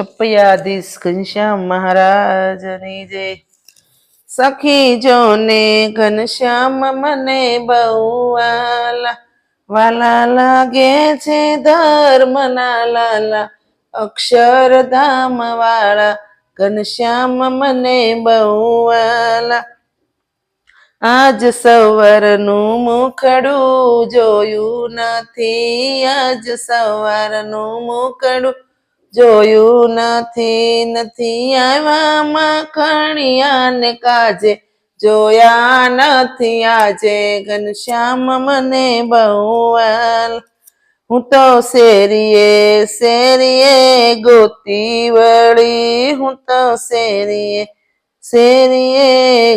છપૈયાધીશ ઘનશ્યામ મહારાજની જય. સખી જોને ઘનશ્યામ મને બહુ વાલા. વાલા લાગે છે ધર્મના લાલા. અક્ષરધામ વાળા ઘનશ્યામ મને બહુ વાલા. આજ સવારનું મુખડું જોયું નથી. આજ સવારનું મુખડું જોયું નથી નથી આવ્યા માખણિયાને કાજે. જોયા નથી આજે ઘનશ્યામ મને બહુ વાલ હું તો શેરીએ શેરીએ ગોતી વળી. હું તો શેરીએ શેરીએ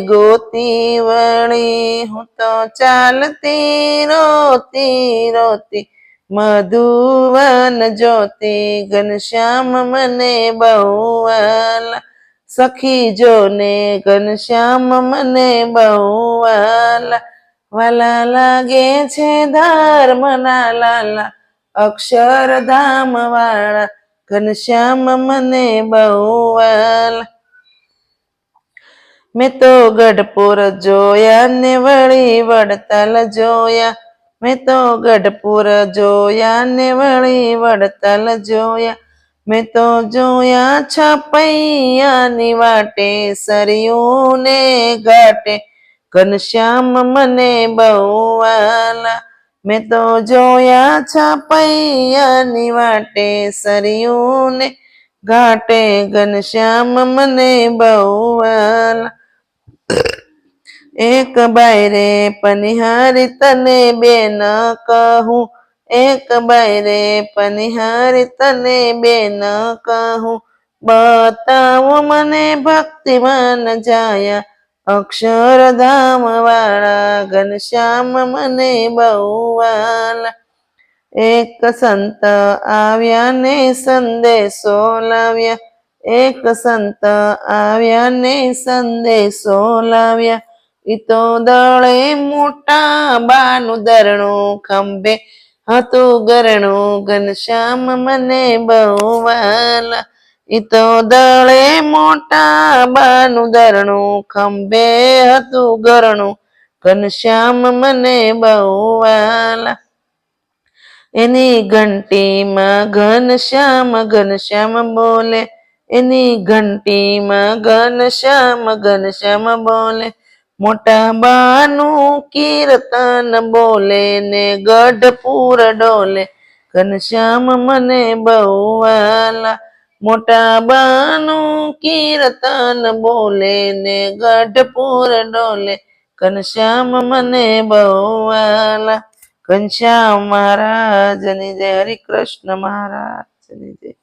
ગોતી વળી. હું તો ચાલતી રોતી રોતી. મધુવન જ્યોતિ ઘનશ્યામ મને બહુવાલા. સખી સખી જોને ઘનશ્યામ મને બહુવાલા. વાલા વાલા લાગે છે ધર્મના લાલા, અક્ષરધામ વાળા ઘનશ્યામ મને બહુવાલા. મેં તો ગઢપુર જોયા ને વળી વડતાલ જોયા. મેં તો ગઢપુર જોયા ને વળી વડતલ જોયા. મેં તો જોયા છપૈયાની વાટે સરિયું ને ઘાટે. ઘનશ્યામ મને બહુ વાલા મેં તો જોયા છપૈયાની વાટે સરિયું ને ઘાટે. ઘનશ્યામ મને બહુ વાલા એક બાયરે પનિહારી તને બેન કહું. એક બાયરે પનિહારી તને બેન કહું. બતાવો મને ભક્તિમાન જાયા. અક્ષરધામ વાળા ઘનશ્યામ મને બહુવાલા. એક સંત આવ્યા ને સંદેશો લાવ્યા. એક સંત આવ્યા ને સંદેશો લાવ્યા. તો દળે મોટા બાનું દરણું, ખંભે હતું ગરણું ઘનશ્યામ મને બહુ વાલા ઈતો દળે મોટા બાનું દરણું, ખંભે હતું ગરણું ઘનશ્યામ મને બહુ વાલા એની ઘંટીમાં ઘનશ્યામ ઘનશ્યામ બોલે. એની ઘંટીમાં ઘનશ્યામ ઘનશ્યામ બોલે. મોટા બાનું કીર્તન બોલે ને ગઢપુર ડોલે ઘનશ્યામ મને બહુ વાલા મોટા બાનું કીર્તન બોલે ને ગઢપુર ડોલે ઘનશ્યામ મને બહુ વાલા ઘનશ્યામ મહારાજની જય હરિકૃષ્ણ મહારાજની જય